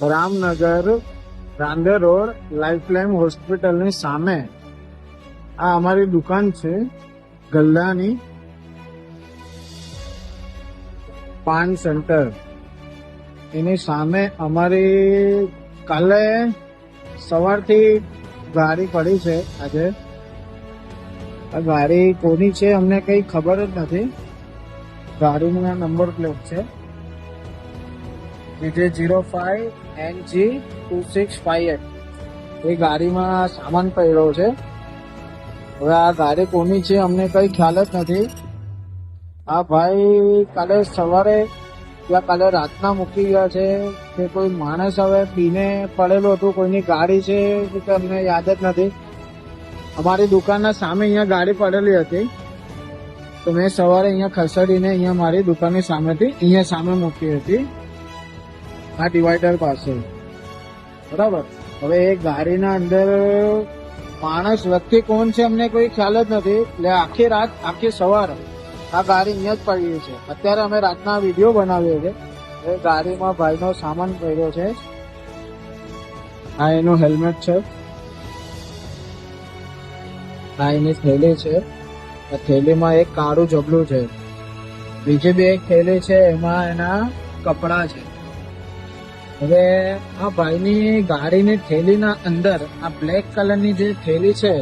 Ramnagar, Rander road lifeline હોસ્પિટલની સામે. આ અમારી દુકાન છે, ગલ્લાની પાન સેન્ટર. એની સામે અમારી કાલે સવારથી ગાડી પડી છે આજે. આ ગાડી કોની છે, અમને કઈ ખબર જ નથી. ગાડીનો નંબર પ્લેટ છે. જે zero five N G two six five eight એ ગાડીમાં સામાન પડ્યો છે. હવે આ ગાડી કોની છે અમને કઈ ખ્યાલ જ નથી. આ ભાઈ કાલે સવારે યા કાલે રાતના મૂકી ગયા છે કે કોઈ માણસ હવે પીને પડેલો હતું, કોઈની ગાડી છે કે અમને યાદ જ નથી. અમારી દુકાનના સામે અહીંયા ગાડી પડેલી હતી. તો મેં સવારે અહીંયા ખસેડીને અહીંયા મારી દુકાનની સામેથી અહીંયા સામે મૂકી હતી. આ ડિવાઈડર પાસે. બરાબર? હવે એ ગાડીના અંદર માણસ વ્યક્તિ કોણ છે અમને કોઈ ખ્યાલ જ નથી. એટલે આખી રાત, આખી સવાર આ ગાડી અહીંયા જ પડી છે. અત્યારે અમે રાતના વીડિયો બનાવ્યો છે એ ગાડીમાં ભાઈનો સામાન પડ્યો છે. આ એનું હેલ્મેટ છે. આ એની થેલી છે. થેલીમાં એક કાળું જબલું છે. બીજી બે થેલી છે, એમાં એના કપડાં છે. હવે આ ભાઈની ગાડીની થેલીના અંદર, આ બ્લેક કલરની જે થેલી છે,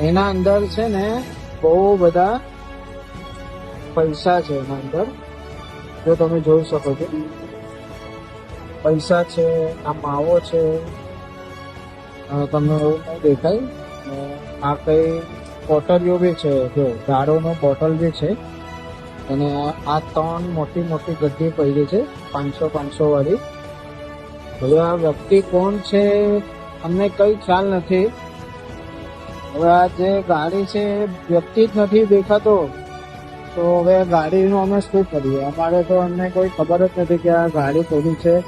એના અંદર છે ને બહુ બધા પૈસા છે એના અંદર. જો તમે જોઈ શકો છો. પૈસા છે, આ માવો છે. તમને એવું નહીં દેખાય. આ કઈ બોટલીઓ બી છે, જો દારૂનો બોટલ બી છે અને આ- ત્રણ મોટી મોટી ગड्डी પડી છે, પાંચસો પાંચસો વાળી. હવે આ વ્યક્તિ કોણ છે, અમને કઈ ખ્યાલ નથી. હવે આ જે ગાડી છે, વ્યક્તિ જ નથી દેખાતો. તો હવે ગાડીનું અમે શું કરીએ? અમારે તો અમને કોઈ ખબર જ નથી કે આ ગાડી કોની છે.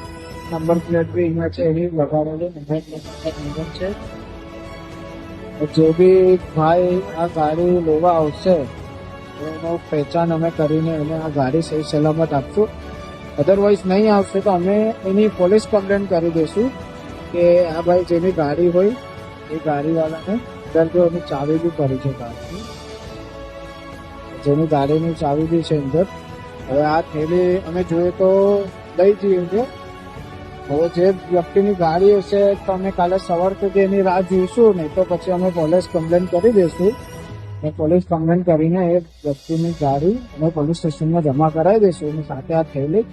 નંબર પ્લેટ બી અહીંયા છે એવી લગાડેલી. છે. જે બી ભાઈ આ ગાડી લેવા આવશે એનો પહેચાન અમે કરીને એને આ ગાડી સહી સલામત આપશું. અધરવાઇઝ નહીં આવશે તો અમે એની પોલીસ કમ્પ્લેન કરી દઈશું કે આ ભાઈ જેની ગાડી હોય એ ગાડીવાળાને અંદર એની ચાવી બી કરી છે ગાડીની જેની ગાડીની ચાવી બી છે અંદર. હવે આ થેલી અમે જોઈએ તો લઈ જઈએ છે હવે જે વ્યક્તિની ગાડી હશે, તો અમે કાલે સવાર સુધી એની રાહ જોઈશું, નહીં તો પછી અમે પોલીસ કમ્પ્લેન કરી દઈશું ને પોલીસ કમ્પ્લેન કરીને એ વ્યક્તિની ગાડી અમે પોલીસ સ્ટેશનમાં જમા કરાવી દઈશું. એની સાથે આ થેલી